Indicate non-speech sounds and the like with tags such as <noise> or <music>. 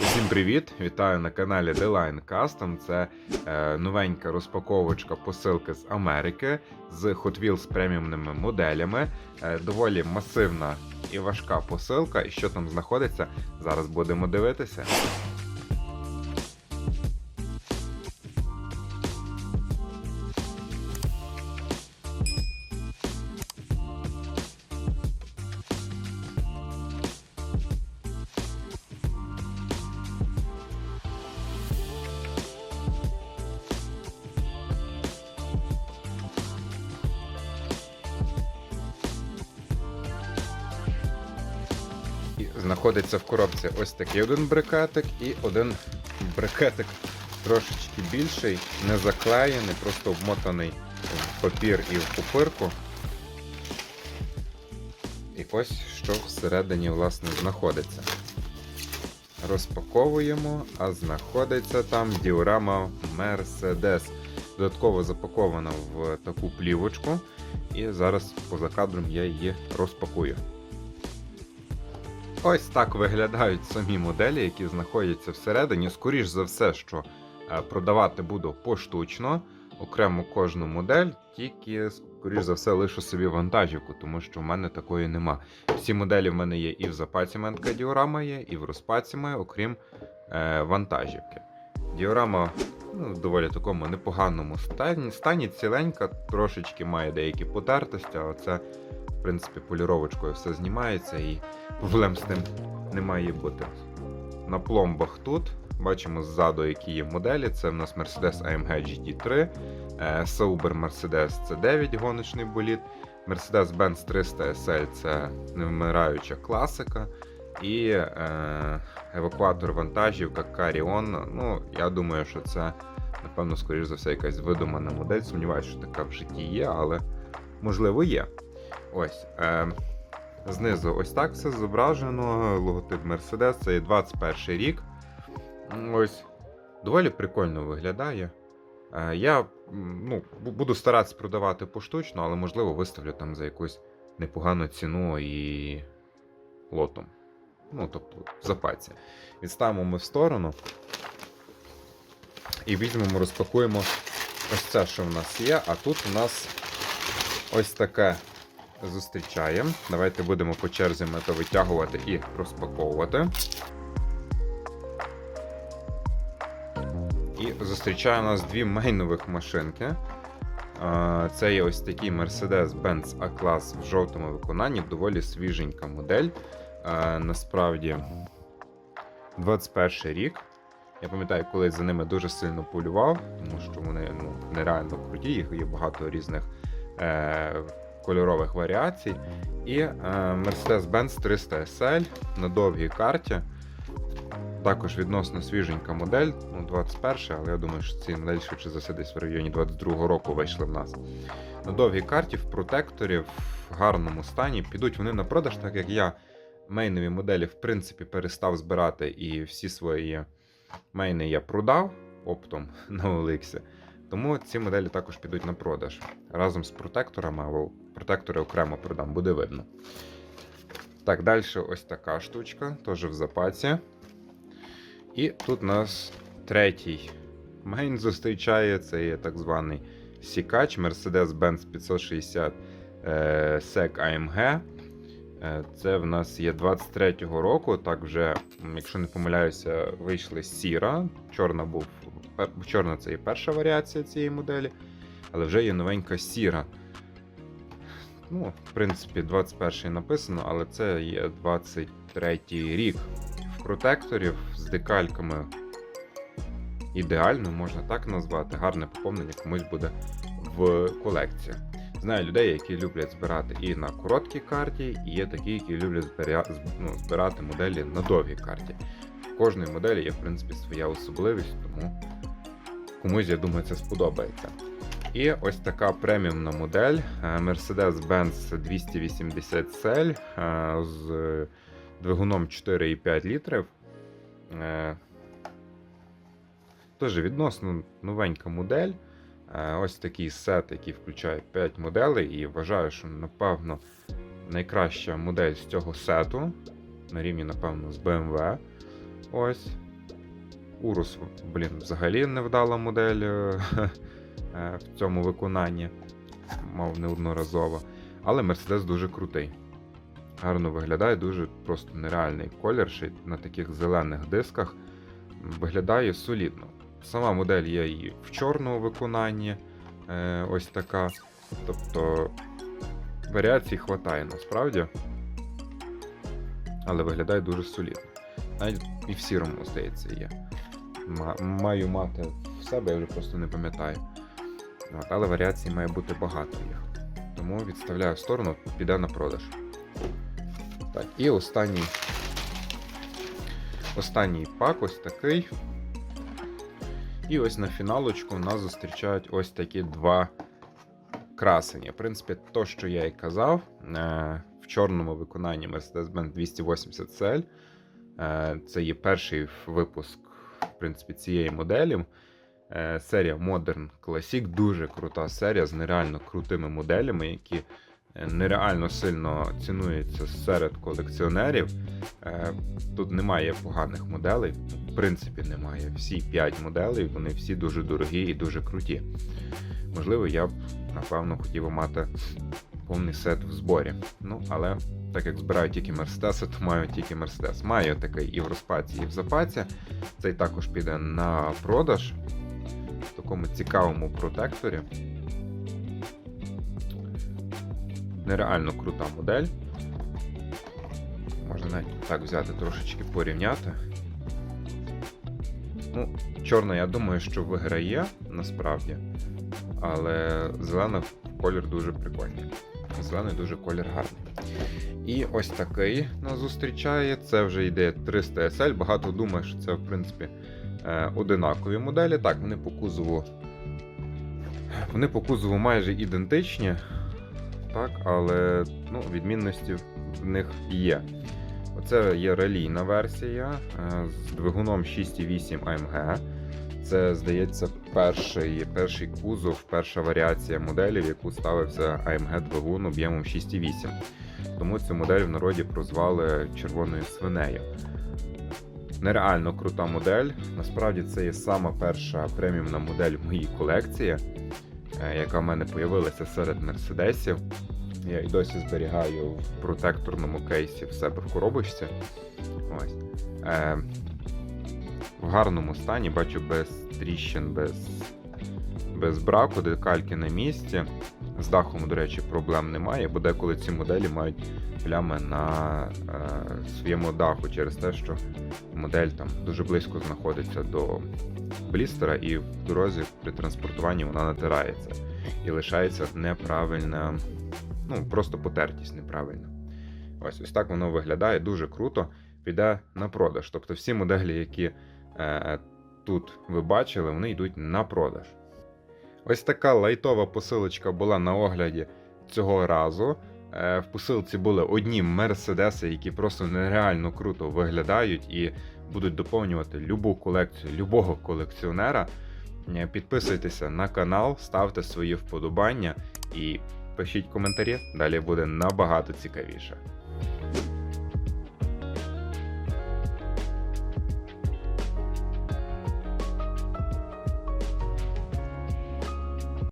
Всім привіт! Вітаю на каналі The Line Custom. Це е, новенька розпаковочка посилки з Америки з Hot Wheels преміумними моделями. Е, доволі масивна і важка посилка. І що там знаходиться, зараз будемо дивитися. Знаходиться в коробці ось такий один брикетик і один брикетик трошечки більший, не заклеєний, просто обмотаний в папір і в пупирку. І ось що всередині власне знаходиться. Розпаковуємо, а знаходиться там діорама Mercedes. Додатково запакована в таку плівочку. І зараз поза кадром я її розпакую. Ось так виглядають самі моделі, які знаходяться всередині. Скоріш за все, що е, продавати буду поштучно, окремо кожну модель, тільки, скоріш за все, лишу собі вантажівку, тому що в мене такої нема. Всі моделі в мене є і в запасі ментка діорама є, і в розпаці має, окрім е, вантажівки. Діорама ну, в доволі такому непоганому стані, стані ціленька, трошечки має деякі потертості, але це, в принципі, поліровочкою все знімається і проблем з тим не має бути. На пломбах тут бачимо ззаду, які є моделі. Це в нас Mercedes AMG GT3, е, Sauber Mercedes C9 гоночний болід, Mercedes-Benz 300 SL це невмираюча класика. І е, евакуатор вантажівка Carry-On. Ну, я думаю, що це, напевно, скоріш за все, якась видумана модель. Сумніваюся, що така в житті є, але можливо є. Ось. Е, Знизу ось так все зображено. Логотип Mercedes, це є 21 рік. Ось. Доволі прикольно виглядає. Е, Я ну, буду старатися продавати поштучно, але можливо виставлю там за якусь непогану ціну і лотом. Ну, тобто, запаці. Відставимо ми в сторону. І візьмемо, розпакуємо ось це, що в нас є. А тут у нас ось таке зустрічаємо. Давайте будемо по черзі ми то витягувати і розпаковувати. І зустрічає нас дві мейнових машинки. Це є ось такий Mercedes-Benz A-клас в жовтому виконанні, доволі свіженька модель. Насправді 21 рік. Я пам'ятаю, коли за ними дуже сильно полював, тому що вони ну, нереально круті, їх є багато різних е, кольорових варіацій. І е, Mercedes-Benz 300 SL на довгій карті. Також відносно свіженька модель, ну 21, але я думаю, що ці модель швидше за все десь в районі 22-го року вийшли в нас. На довгій карті в протекторі в гарному стані підуть вони на продаж, так як я мейнові моделі в принципі перестав збирати і всі свої мейни я продав оптом <laughs> на OLX. Тому ці моделі також підуть на продаж разом з протекторами, або протектори окремо продам, буде видно. Так, далі ось така штучка, теж в запаці. І тут у нас третій мейн зустрічає, це є так званий сікач Mercedes-Benz 560 е, SEC AMG. Е, Це в нас є 23-го року. Так вже, якщо не помиляюся, вийшли сіра. Чорна був чорна це є перша варіація цієї моделі, але вже є новенька сіра. Ну, в принципі, 21-й написано, але це є 23-й рік. В протекторів з декальками ідеально, можна так назвати. Гарне поповнення комусь буде в колекції. Знаю людей, які люблять збирати і на короткій карті, і є такі, які люблять ну, збирати моделі на довгій карті. В кожної моделі є, в принципі, своя особливість, тому комусь, я думаю, це сподобається. І ось така преміумна модель е, Mercedes-Benz 280 SL е, з двигуном 4,5 літрів. Е, Теж відносно новенька модель. Ось такий сет, який включає 5 моделей, і вважаю, що, напевно, найкраща модель з цього сету на рівні, напевно, з BMW. Ось. Урус, блін, взагалі невдала модель е, <laughs> е, в цьому виконанні, мав неодноразово. Але Мерседес дуже крутий. Гарно виглядає, дуже просто нереальний колір, ще на таких зелених дисках. Виглядає солідно. Сама модель є і в чорному виконанні, е, ось така. Тобто варіацій хватає насправді. Але виглядає дуже солідно. Навіть і в сірому, здається, є. Ма- Маю мати в себе, я вже просто не пам'ятаю. Але варіацій має бути багато їх. Тому відставляю в сторону, піде на продаж. Так, і останній. Останній пак ось такий. І ось на фіналочку нас зустрічають ось такі два красені. В принципі, то, що я і казав, е, в чорному виконанні Mercedes-Benz 280 CL. Е, Це є перший випуск в принципі, цієї моделі. Е, Серія Modern Classic дуже крута серія з нереально крутими моделями, які е, нереально сильно цінуються серед колекціонерів. Е, Тут немає поганих моделей, в принципі, немає. Всі 5 моделей, вони всі дуже дорогі і дуже круті. Можливо, я б напевно хотів мати повний сет в зборі. Ну, але так як збираю тільки Мерседеси, то маю тільки Мерседес. Маю такий і в розпаці, і в запаці. Цей також піде на продаж в такому цікавому протекторі. Нереально крута модель. Можна навіть так взяти трошечки порівняти. Ну, чорна, я думаю, що виграє насправді. Але зелена колір дуже прикольний. Зелений дуже колір гарний. І ось такий нас зустрічає. Це вже йде 300 SL. Багато думає, що це, в принципі, е, одинакові моделі. Так, вони по кузову. Вони по кузову майже ідентичні. Так, але ну, відмінності в них є. Оце є релійна версія е, з двигуном 6,8 AMG. Це, здається, перший, перший кузов, перша варіація моделі, в яку ставився AMG двигун об'ємом 6,8. Тому цю модель в народі прозвали червоною свинею. Нереально крута модель. Насправді це є сама перша преміумна модель в моїй колекції, е, яка в мене з'явилася серед мерседесів. Я і досі зберігаю в протекторному кейсі в себе в коробочці. Ось. Е, в гарному стані, бачу без тріщин, без, без браку, декальки на місці. З дахом, до речі, проблем немає, бо деколи ці моделі мають плями на е, своєму даху через те, що модель там дуже близько знаходиться до блістера, і в дорозі при транспортуванні вона натирається і лишається неправильна, ну просто потертість неправильна. Ось ось так воно виглядає дуже круто. Піде на продаж. Тобто всі моделі, які тут ви бачили, вони йдуть на продаж. Ось така лайтова посилочка була на огляді цього разу. Е, В посилці були одні мерседеси, які просто нереально круто виглядають і будуть доповнювати любу колекцію любого колекціонера. Е, Підписуйтеся на канал, ставте свої вподобання і пишіть коментарі. Далі буде набагато цікавіше.